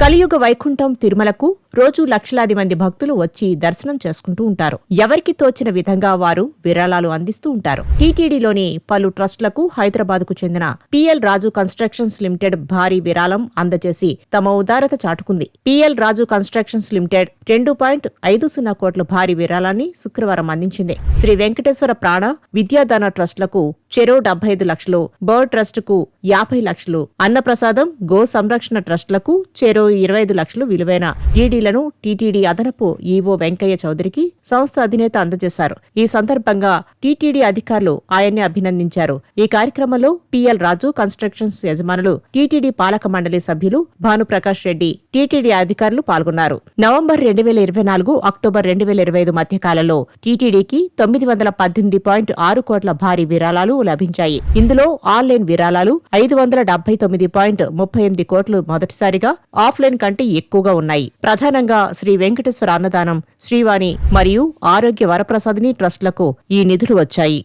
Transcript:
కలియుగ వైకుంఠం తిరుమలకు రోజు లక్షలాది మంది భక్తులు వచ్చి దర్శనం చేసుకుంటూ ఉంటారు. ఎవరికి తోచిన విధంగా వారు విరాళాలు అందిస్తూ ఉంటారు. టీటీడీలోని పలు ట్రస్టులకు హైదరాబాద్కు చెందిన పిఎల్ రాజు కన్స్ట్రక్షన్స్ లిమిటెడ్ భారీ విరాళం అందజేసి తమ ఉదారత చాటుకుంది. P L Raju constructions limited రెండు పాయింట్ ఐదు సున్నా కోట్ల భారీ విరాళాన్ని శుక్రవారం అందించింది. శ్రీ వెంకటేశ్వర ప్రాణ విద్యాదాన ట్రస్టులకు చెరో డెబ్బై ఐదు లక్షలు బర్డ్ ట్రస్ట్కు యాభై లక్షలు అన్నప్రసాదం గో సంరక్షణ ట్రస్టులకు చెరో ఇరవై ఐదు లక్షలు విలువైన డీడీలను టీటీడీ అదనపు ఈవో వెంకయ్య చౌదరికి సంస్థ అధినేత అందజేశారు. ఈ సందర్భంగా టీటీడీ అధికారులు ఆయన్ని అభినందించారు. ఈ కార్యక్రమంలో పిఎల్ రాజు కన్స్ట్రక్షన్స్ యజమానులు టీటీడీ పాలక మండలి సభ్యులు భానుప్రకాష్ రెడ్డి టీటీడీ అధికారులు పాల్గొన్నారు. నవంబర్ రెండు వేల ఇరవై నాలుగు అక్టోబర్ రెండు వేల ఇరవై ఐదు మధ్య కాలంలో టీటీడీకి తొమ్మిది వందల పద్దెనిమిది పాయింట్ ఆరు కోట్ల భారీ విరాళాలు లభించాయి. ఇందులో ఆన్లైన్ విరాళాలు ఐదు వందల డెబ్బై తొమ్మిది పాయింట్ ముప్పై ఎనిమిది కోట్లు మొదటిసారిగా ఆఫ్లైన్ కంటే ఎక్కువగా ఉన్నాయి. ప్రధానంగా శ్రీ వెంకటేశ్వర అన్నదానం శ్రీవాణి మరియు ఆరోగ్య వరప్రసాదిని ట్రస్టులకు ఈ నిధులు వచ్చాయి.